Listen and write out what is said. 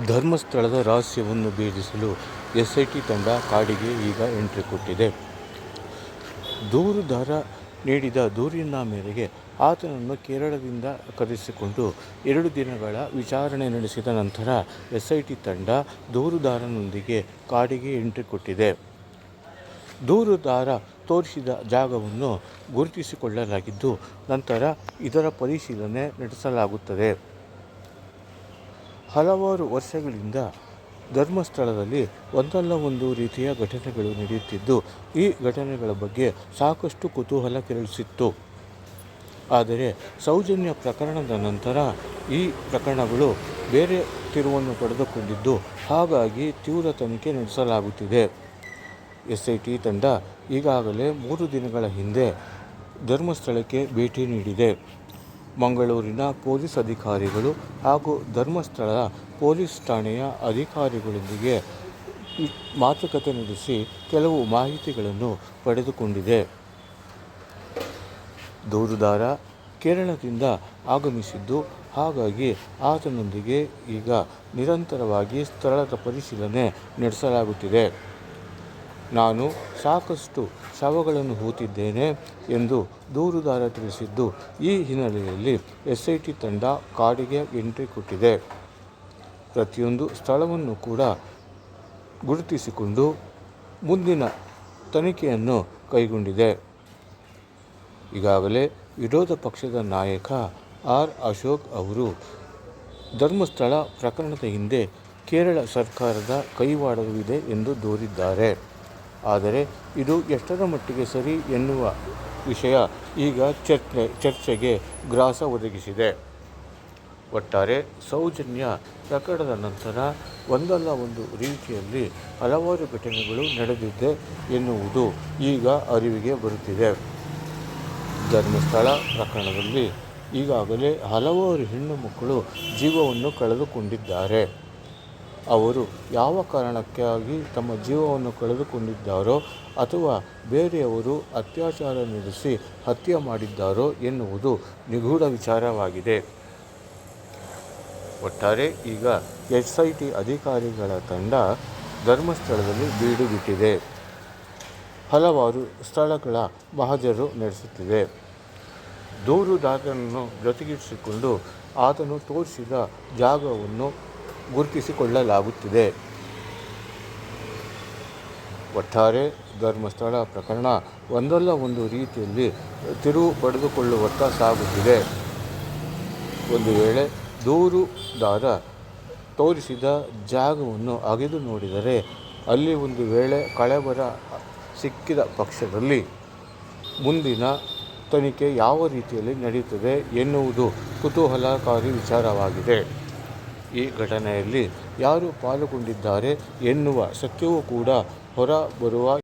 ಧರ್ಮಸ್ಥಳದ ರಹಸ್ಯವನ್ನು ಭೇದಿಸಲು ಎಸ್ಐಟಿ ತಂಡ ಕಾಡಿಗೆ ಈಗ ಎಂಟ್ರಿ ಕೊಟ್ಟಿದೆ. ದೂರುದಾರ ನೀಡಿದ ದೂರಿನ ಮೇರೆಗೆ ಆತನನ್ನು ಕೇರಳದಿಂದ ಕರೆಸಿಕೊಂಡು ಎರಡು ದಿನಗಳ ವಿಚಾರಣೆ ನಡೆಸಿದ ನಂತರ ಎಸ್ಐಟಿ ತಂಡ ದೂರುದಾರನೊಂದಿಗೆ ಕಾಡಿಗೆ ಎಂಟ್ರಿ ಕೊಟ್ಟಿದೆ. ದೂರುದಾರ ತೋರಿಸಿದ ಜಾಗವನ್ನು ಗುರುತಿಸಿಕೊಳ್ಳಲಾಗಿದ್ದು, ನಂತರ ಇದರ ಪರಿಶೀಲನೆ ನಡೆಸಲಾಗುತ್ತದೆ. ಹಲವಾರು ವರ್ಷಗಳಿಂದ ಧರ್ಮಸ್ಥಳದಲ್ಲಿ ಒಂದಲ್ಲ ಒಂದು ರೀತಿಯ ಘಟನೆಗಳು ನಡೆಯುತ್ತಿದ್ದು, ಈ ಘಟನೆಗಳ ಬಗ್ಗೆ ಸಾಕಷ್ಟು ಕುತೂಹಲ ಕೆರಳಿಸಿತ್ತು. ಆದರೆ ಸೌಜನ್ಯ ಪ್ರಕರಣದ ನಂತರ ಈ ಪ್ರಕರಣಗಳು ಬೇರೆ ತಿರುವನ್ನು ಪಡೆದುಕೊಂಡಿದ್ದು, ಹಾಗಾಗಿ ತೀವ್ರ ತನಿಖೆ ನಡೆಸಲಾಗುತ್ತಿದೆ. ಎಸ್ಐಟಿ ತಂಡ ಈಗಾಗಲೇ ಮೂರು ದಿನಗಳ ಹಿಂದೆ ಧರ್ಮಸ್ಥಳಕ್ಕೆ ಭೇಟಿ ನೀಡಿದೆ. ಮಂಗಳೂರಿನ ಪೊಲೀಸ್ ಅಧಿಕಾರಿಗಳು ಹಾಗೂ ಧರ್ಮಸ್ಥಳ ಪೊಲೀಸ್ ಠಾಣೆಯ ಅಧಿಕಾರಿಗಳೊಂದಿಗೆ ಮಾತುಕತೆ ನಡೆಸಿ ಕೆಲವು ಮಾಹಿತಿಗಳನ್ನು ಪಡೆದುಕೊಂಡಿದೆ. ದೂರುದಾರ ಕೇರಳದಿಂದ ಆಗಮಿಸಿದ್ದು, ಹಾಗಾಗಿ ಆತನೊಂದಿಗೆ ಈಗ ನಿರಂತರವಾಗಿ ಸ್ಥಳದ ಪರಿಶೀಲನೆ ನಡೆಸಲಾಗುತ್ತಿದೆ. ನಾನು ಸಾಕಷ್ಟು ಶವಗಳನ್ನು ಹೂತಿದ್ದೇನೆ ಎಂದು ದೂರುದಾರ ತಿಳಿಸಿದ್ದು, ಈ ಹಿನ್ನೆಲೆಯಲ್ಲಿ ಎಸ್ಐಟಿ ತಂಡ ಕಾಡಿಗೆ ಎಂಟ್ರಿ ಕೊಟ್ಟಿದೆ. ಪ್ರತಿಯೊಂದು ಸ್ಥಳವನ್ನು ಕೂಡ ಗುರುತಿಸಿಕೊಂಡು ಮುಂದಿನ ತನಿಖೆಯನ್ನು ಕೈಗೊಂಡಿದೆ. ಈಗಾಗಲೇ ವಿರೋಧ ಪಕ್ಷದ ನಾಯಕ ಆರ್. ಅಶೋಕ್ ಅವರು ಧರ್ಮಸ್ಥಳ ಪ್ರಕರಣದ ಹಿಂದೆ ಕೇರಳ ಸರ್ಕಾರದ ಕೈವಾಡವಿದೆ ಎಂದು ದೂರಿದ್ದಾರೆ. ಆದರೆ ಇದು ಎಷ್ಟರ ಮಟ್ಟಿಗೆ ಸರಿ ಎನ್ನುವ ವಿಷಯ ಈಗ ಚರ್ಚೆ, ಚರ್ಚೆಗೆ ಗ್ರಾಸ ಒದಗಿಸಿದೆ. ಒಟ್ಟಾರೆ ಸೌಜನ್ಯ ಪ್ರಕರಣದ ನಂತರ ಒಂದಲ್ಲ ಒಂದು ರೀತಿಯಲ್ಲಿ ಹಲವಾರು ಘಟನೆಗಳು ನಡೆದಿದೆ ಎನ್ನುವುದು ಈಗ ಅರಿವಿಗೆ ಬರುತ್ತಿದೆ. ಧರ್ಮಸ್ಥಳ ಪ್ರಕರಣದಲ್ಲಿ ಈಗಾಗಲೇ ಹಲವಾರು ಹೆಣ್ಣು ಮಕ್ಕಳು ಜೀವವನ್ನು ಕಳೆದುಕೊಂಡಿದ್ದಾರೆ. ಅವರು ಯಾವ ಕಾರಣಕ್ಕಾಗಿ ತಮ್ಮ ಜೀವವನ್ನು ಕಳೆದುಕೊಂಡಿದ್ದಾರೋ ಅಥವಾ ಬೇರೆಯವರು ಅತ್ಯಾಚಾರ ನಡೆಸಿ ಹತ್ಯೆ ಮಾಡಿದ್ದಾರೋ ಎನ್ನುವುದು ನಿಗೂಢ ವಿಚಾರವಾಗಿದೆ. ಒಟ್ಟಾರೆ ಈಗ ಎಸ್ ಐ ಟಿ ಅಧಿಕಾರಿಗಳ ತಂಡ ಧರ್ಮಸ್ಥಳದಲ್ಲಿ ಬೀಡುಬಿಟ್ಟಿದೆ. ಹಲವಾರು ಸ್ಥಳಗಳ ಮಹಜರು ನಡೆಸುತ್ತಿದೆ ದೂರುದಾರನನ್ನು ಜೊತೆಗಿರಿಸಿಕೊಂಡು ಆತನು ತೋರಿಸಿದ ಜಾಗವನ್ನು ಗುರುತಿಸಿಕೊಳ್ಳಲಾಗುತ್ತಿದೆ. ಒಟ್ಟಾರೆ ಧರ್ಮಸ್ಥಳ ಪ್ರಕರಣ ಒಂದಲ್ಲ ಒಂದು ರೀತಿಯಲ್ಲಿ ತಿರುವು ಪಡೆದುಕೊಳ್ಳುವತ್ತ ಸಾಗುತ್ತಿದೆ. ಒಂದು ವೇಳೆ ದೂರುದಾರ ತೋರಿಸಿದ ಜಾಗವನ್ನು ಅಗೆದು ನೋಡಿದರೆ ಅಲ್ಲಿ ಒಂದು ವೇಳೆ ಕಳೆಬರ ಸಿಕ್ಕಿದ ಪಕ್ಷದಲ್ಲಿ ಮುಂದಿನ ತನಿಖೆ ಯಾವ ರೀತಿಯಲ್ಲಿ ನಡೆಯುತ್ತದೆ ಎನ್ನುವುದು ಕುತೂಹಲಕಾರಿ ವಿಚಾರವಾಗಿದೆ. ಈ ಘಟನೆಯಲ್ಲಿ ಯಾರು ಪಾಲ್ಗೊಂಡಿದ್ದಾರೆ ಎನ್ನುವ ಸತ್ಯವೂ ಕೂಡ ಹೊರ ಬರುವ